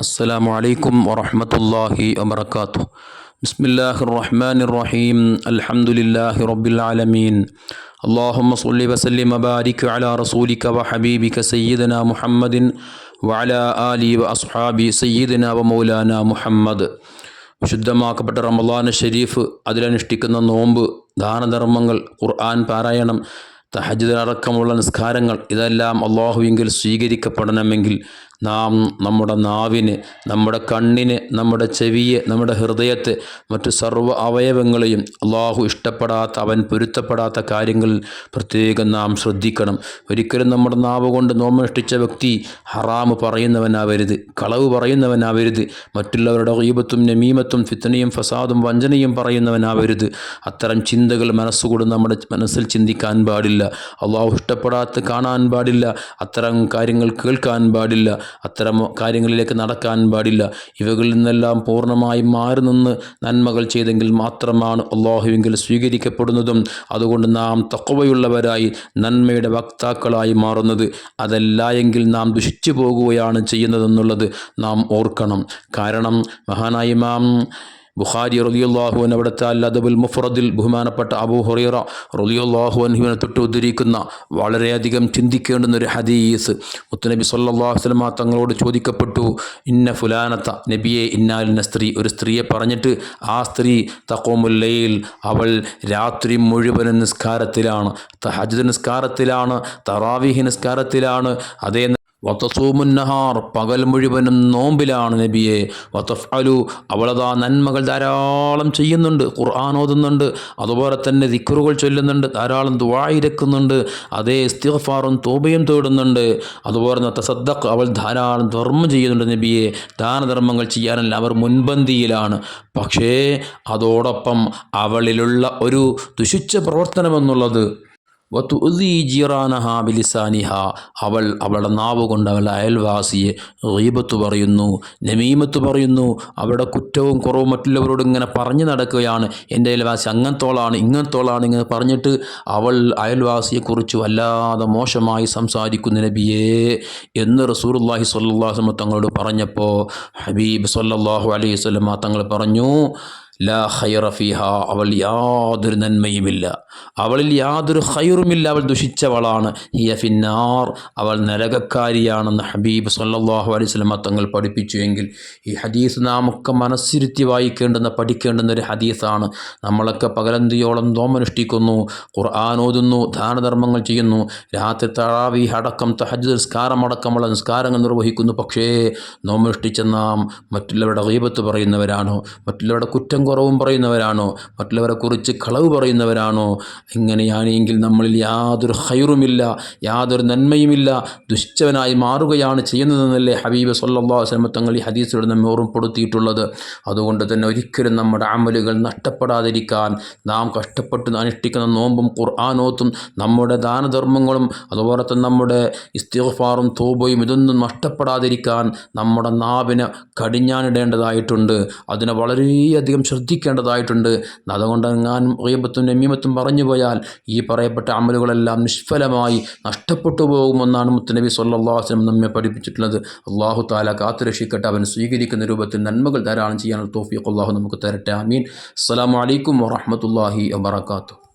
السلام عليكم ورحمة الله وبركاته بسم الله الرحمن الرحيم الحمد لله رب العالمين اللهم صل وسلم وبارك على رسولك وحبيبك سيدنا محمد وعلى آله وأصحابه سيدنا ومولانا محمد വിശുദ്ധമാക്കപ്പെട്ട റമദാന് ഷരീഫ് അതിലനുഷ്ഠിക്കുന്ന നോമ്പ് ദാനധർമ്മങ്ങൾ ഖുർആൻ പാരായണം തഹജിദടക്കമുള്ള നിസ്കാരങ്ങൾ ഇതെല്ലാം അള്ളാഹുവിങ്കിൽ സ്വീകരിക്കപ്പെടണമെങ്കിൽ നാം നമ്മുടെ നാവിന് നമ്മുടെ കണ്ണിന് നമ്മുടെ ചെവിയെ നമ്മുടെ ഹൃദയത്തെ മറ്റു സർവ അവയവങ്ങളെയും അള്ളാഹു ഇഷ്ടപ്പെടാത്ത അവൻ പൊരുത്തപ്പെടാത്ത കാര്യങ്ങളിൽ പ്രത്യേകം നാം ശ്രദ്ധിക്കണം. ഒരിക്കലും നമ്മുടെ നാവ് കൊണ്ട് നോമനുഷ്ഠിച്ച വ്യക്തി ഹറാമ് പറയുന്നവനാവരുത് കളവ് പറയുന്നവനാവരുത് മറ്റുള്ളവരുടെ ഈപത്തും നമീമത്തും ഫിത്തനയും ഫസാദും വഞ്ചനയും പറയുന്നവനാവരുത്. അത്തരം ചിന്തകൾ മനസ്സുകൂടെ നമ്മുടെ മനസ്സിൽ ചിന്തിക്കാൻ പാടില്ല. അള്ളാഹു ഇഷ്ടപ്പെടാത്ത കാണാൻ പാടില്ല. അത്തരം കാര്യങ്ങൾ കേൾക്കാൻ പാടില്ല. അത്തരം കാര്യങ്ങളിലേക്ക് നടക്കാൻ പാടില്ല. ഇവകളിൽ നിന്നെല്ലാം പൂർണമായും മാറി നിന്ന് നന്മകൾ ചെയ്തെങ്കിൽ മാത്രമാണ് അള്ളാഹുവിങ്കിൽ സ്വീകരിക്കപ്പെടുന്നതും. അതുകൊണ്ട് നാം തക്കവയുള്ളവരായി നന്മയുടെ വക്താക്കളായി മാറുന്നത്. അതല്ല എങ്കിൽ നാം ദുഷിച്ചു പോകുകയാണ് ചെയ്യുന്നതെന്നുള്ളത് നാം ഓർക്കണം. കാരണം മഹാനായി മാം ബുഖാരി റലിയുല്ലാഹു അവിടുത്തെ അദബുൽ മുഫറദിൽ ബഹുമാനപ്പെട്ട അബൂ ഹുറൈറ അൻഹുവിനെ തൊട്ട് ഉദ്ധരിക്കുന്ന വളരെയധികം ചിന്തിക്കേണ്ടുന്ന ഒരു ഹദീസ്. മുത്തുനബി സല്ലാഹു വസ്ലമ തങ്ങളോട് ചോദിക്കപ്പെട്ടു ഇന്ന ഫുലാനത്ത നബിയെ ഇന്നാലിന സ്ത്രീ ഒരു സ്ത്രീയെ പറഞ്ഞിട്ട് ആ സ്ത്രീ തക്കോമുല്ലയിൽ അവൾ രാത്രി മുഴുവൻ നിസ്കാരത്തിലാണ്. തഹജ് നിസ്കാരത്തിലാണ് തറാവീഹ് നിസ്കാരത്തിലാണ് അതേ വത്തസൂമുന്നഹാർ പകൽ മുഴുവനും നോമ്പിലാണ് നബിയെ. വത്തഫ് അലു അവളതാ നന്മകൾ ധാരാളം ചെയ്യുന്നുണ്ട് ഖുർആൻ ഓതുന്നുണ്ട് അതുപോലെ തന്നെ ദിക്കറുകൾ ചൊല്ലുന്നുണ്ട് ധാരാളം ദുവായിരക്കുന്നുണ്ട് അതേ ഇസ്തിഫാറും തോബയും തേടുന്നുണ്ട്. അതുപോലെ തന്നെ തസദ്ദഖ് അവൾ ധാരാളം ധർമ്മം ചെയ്യുന്നുണ്ട് നബിയെ. ദാനധർമ്മങ്ങൾ ചെയ്യാനല്ല അവർ മുൻപന്തിയിലാണ്. പക്ഷേ അതോടൊപ്പം അവളിലുള്ള ഒരു ദുഷിച്ച പ്രവർത്തനമെന്നുള്ളത് വത്തുഅി ജീറാനഹ ബിലിസാനിഹ. അവൾ അവളുടെ നാവ് കൊണ്ട് അവളുടെ അയൽവാസിയെ റീബത്ത് പറയുന്നു നമീമത്ത് പറയുന്നു അവളുടെ കുറ്റവും കുറവും മറ്റുള്ളവരോട് ഇങ്ങനെ പറഞ്ഞു നടക്കുകയാണ്. എന്റെ അയൽവാസി അങ്ങനത്തോളാണ് ഇങ്ങനത്തോളാണ് ഇങ്ങനെ പറഞ്ഞിട്ട് അവൾ അയൽവാസിയെക്കുറിച്ച് വല്ലാതെ മോശമായി സംസാരിക്കുന്ന നബിയേ എന്ന് റസൂർല്ലാഹി സ്വല്ലാസ്മ തങ്ങളോട് പറഞ്ഞപ്പോൾ ഹബീബ് സല്ലാഹു അലൈഹി സ്വലമ തങ്ങൾ പറഞ്ഞു ലാ ഹൈറ ഫിഹ അവൾ യാതൊരു നന്മയുമില്ല. അവളിൽ യാതൊരു ഹൈറുമില്ല അവൾ ദുഷിച്ചവളാണ്. ഹിയ ഫിന്നാർ അവൾ നരകക്കാരിയാണെന്ന് ഹബീബ് സല്ലാഹു അലൈഹി തങ്ങൾ പഠിപ്പിച്ചു എങ്കിൽ ഈ ഹദീസ് നാം ഒക്കെ മനസ്സിരുത്തി വായിക്കേണ്ടുന്ന പഠിക്കേണ്ടുന്ന ഒരു ഹദീസാണ്. നമ്മളൊക്കെ പകലന്തിയോളം നോമനുഷ്ഠിക്കുന്നു ഖുർആൻ ഓതുന്നു ദാനധർമ്മങ്ങൾ ചെയ്യുന്നു. രാത്രി തറാവി അടക്കം തഹജ് നിസ്കാരമടക്കമുള്ള നിസ്കാരങ്ങൾ നിർവഹിക്കുന്നു. പക്ഷേ നോമനുഷ്ഠിച്ച നാം മറ്റുള്ളവരുടെ ഗീബത്ത് പറയുന്നവരാണോ. മറ്റുള്ളവരുടെ കുറ്റം കുറവും പറയുന്നവരാണോ? മറ്റുള്ളവരെ കുറിച്ച് കളവ് പറയുന്നവരാണോ? ഇങ്ങനെയാണെങ്കിൽ നമ്മളിൽ യാതൊരു ഹൈറുമില്ല യാതൊരു നന്മയുമില്ല. ദുഷ്ടവനായി മാറുകയാണ് ചെയ്യുന്നതെന്നല്ലേ ഹബീബ് സല്ലാ വസ്ലമ തങ്ങൾ ഈ ഹദീസിലൂടെ നമ്മെ ഓർമ്മപ്പെടുത്തിയിട്ടുള്ളത്. അതുകൊണ്ട് തന്നെ ഒരിക്കലും നമ്മുടെ അമലുകൾ നഷ്ടപ്പെടാതിരിക്കാൻ നാം കഷ്ടപ്പെട്ട് അനുഷ്ഠിക്കുന്ന നോമ്പും ഖുർആാനോത്തും നമ്മുടെ ദാനധർമ്മങ്ങളും അതുപോലെ തന്നെ നമ്മുടെ ഇസ്തിഫാറും തോബയും ഇതൊന്നും നഷ്ടപ്പെടാതിരിക്കാൻ നമ്മുടെ നാവിനെ കടിഞ്ഞാനിടേണ്ടതായിട്ടുണ്ട് അതിനെ വളരെയധികം ശ്രദ്ധിക്കേണ്ടതായിട്ടുണ്ട്. അതുകൊണ്ട് ഞാൻ റീബത്തും നമീമത്തും പറഞ്ഞു പോയാൽ ഈ പറയപ്പെട്ട അമലുകളെല്ലാം നിഷ്ഫലമായി നഷ്ടപ്പെട്ടു പോകുമെന്നാണ് മുത്തനബി സല്ലാസ്ലം നമ്മെ പഠിപ്പിച്ചിട്ടുള്ളത്. അള്ളാഹു താല കാത്തുരക്ഷിക്കട്ടെ. അവൻ സ്വീകരിക്കുന്ന രൂപത്തിൽ നന്മകൾ ധാരാളം ചെയ്യാനുള്ള തോഫിയൊക്കെ അള്ളാഹു നമുക്ക് തരട്ടെ. ആമീൻ. അസ്സാം വലൈക്കും വാഹമത്തല്ലാഹി വാത്തു